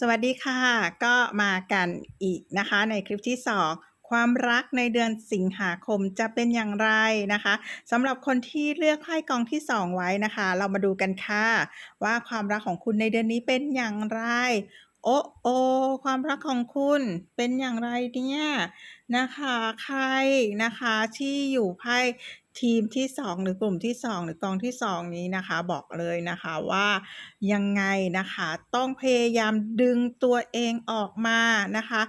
สวัสดีค่ะ ก็มากันอีกนะคะในคลิปที่ 2 ความรักในเดือนสิงหาคมจะเป็นอย่างไรนะคะสำหรับคนที่เลือกไพ่กองที่ 2 ไว้นะคะ เรามาดูกันค่ะ ว่าความรักของคุณในเดือนนี้เป็นอย่างไร โอ้โอความรักของคุณเป็นอย่างไรเนี่ยนะคะ ใครนะคะที่อยู่ไพ่ ทีมที่ 2 หรือกลุ่มที่ 2 หรือกองที่ 2 นี้นะคะ บอกเลยนะคะว่ายังไงนะคะ ต้องพยายามดึงตัวเองออกมานะคะ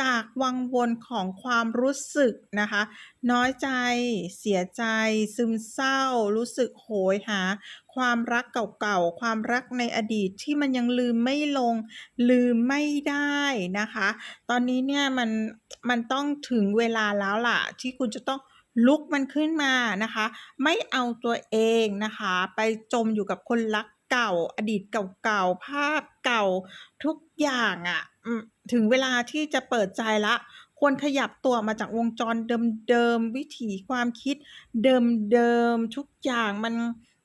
จากวังวนของความรู้สึกนะคะ น้อยใจ เสียใจ ซึมเศร้า รู้สึกโหยหา ความรักเก่าๆ ความรักในอดีตที่มันยังลืมไม่ลง ลืมไม่ได้นะคะ ตอนนี้เนี่ยมันมันต้องถึงเวลาแล้วล่ะ ที่คุณจะต้อง ลุกมันขึ้นมานะคะ ไม่เอาตัวเองนะคะ ไปจมอยู่กับคนรักเก่า อดีตเก่าๆภาพเก่าทุกอย่างอะอืมถึงเวลาที่จะเปิดใจล้วควรขยับตัวมาจากวงจรเดิมๆวิถีความคิดเดิมๆทุกอย่างมัน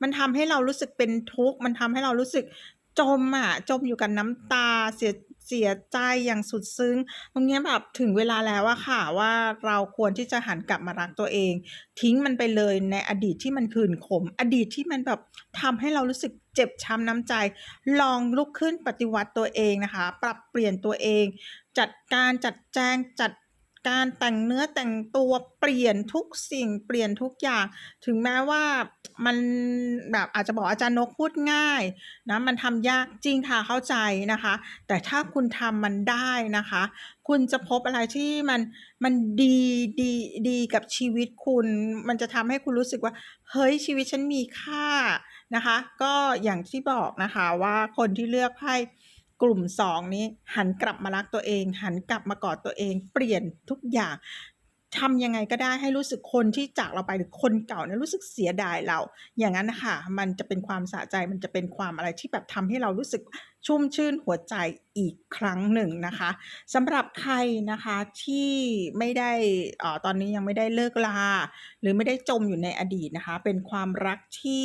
มันทำให้เรารู้สึกเป็นทุกข์มันทำให้เรารู้สึก จมอะจมอยู่กับน้ำตาเสียเสียใจอย่างสุดซึ้ง ตรงนี้แบบถึงเวลาแล้วอะค่ะว่าเราควรที่จะหันกลับมารักตัวเอง ทิ้งมันไปเลยในอดีตที่มันขื่นขม อดีตที่มันแบบทำให้เรารู้สึกเจ็บช้ำน้ำใจ ลองลุกขึ้นปฏิวัติตัวเองนะคะ ปรับเปลี่ยนตัวเอง จัดการจัดแจงจัด การแต่งเนื้อแต่งตัวเปลี่ยนทุกสิ่งเปลี่ยนทุกอย่าง ถึงแม้ว่ามันแบบอาจจะบอกอาจารย์นกพูดง่ายนะมันทำยากจริงค่ะเข้าใจนะคะ แต่ถ้าคุณทำมันได้นะคะ คุณจะพบอะไรที่มันมันดีดีดีกับชีวิตคุณ มันจะทำให้คุณรู้สึกว่า เฮ้ยชีวิตฉันมีค่านะคะ ก็อย่างที่บอกนะคะว่าคนที่เลือกไพ่ ลุ่ม2นี้หันกลับมารักตัวเอง หันกลับมากอดตัวเอง เปลี่ยนทุกอย่างทำยังไงก็ได้ให้รู้สึกคนที่จากเราไปหรือคนเก่าเนี่ยรู้สึกเสียดายเรา อย่างงั้นนะค่ะมันจะเป็นความสะใจมันจะเป็นความอะไรที่แบบทำให้เรารู้สึกชุ่มชื่นหัวใจอีกครั้งหนึ่งนะคะสำหรับใครนะคะที่ไม่ได้อ่อตอนนี้ยังไม่ได้เลิกลา หรือไม่ได้จมอยู่ในอดีตนะคะ เป็นความรักที่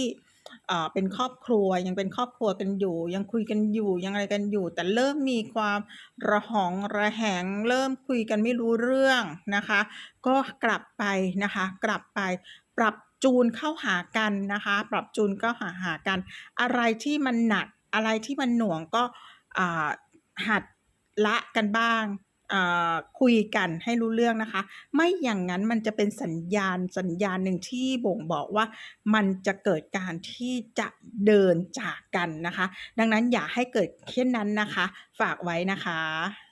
เอ่อเป็นครอบครัวยังเป็นครอบครัวกันอยู่ ยังคุยกันอยู่ยังอะไรกันอยู่ แต่เริ่มมีความระหองระแหง เริ่มคุยกันไม่รู้เรื่องนะคะ ก็กลับไปนะคะ กลับไปปรับจูนเข้าหากันนะคะ ปรับจูนเข้าหาหากัน อะไรที่มันหนักอะไรที่มันหน่วงก็อ่าหัดละกันบ้าง คุยกันให้รู้เรื่องนะคะ ไม่อย่างนั้นมันจะเป็นสัญญาณสัญญาณหนึ่งที่บ่งบอกว่ามันจะเกิดการที่จะเดินจากกันนะคะ ดังนั้นอย่าให้เกิดเช่นนั้นนะคะ ฝากไว้นะคะ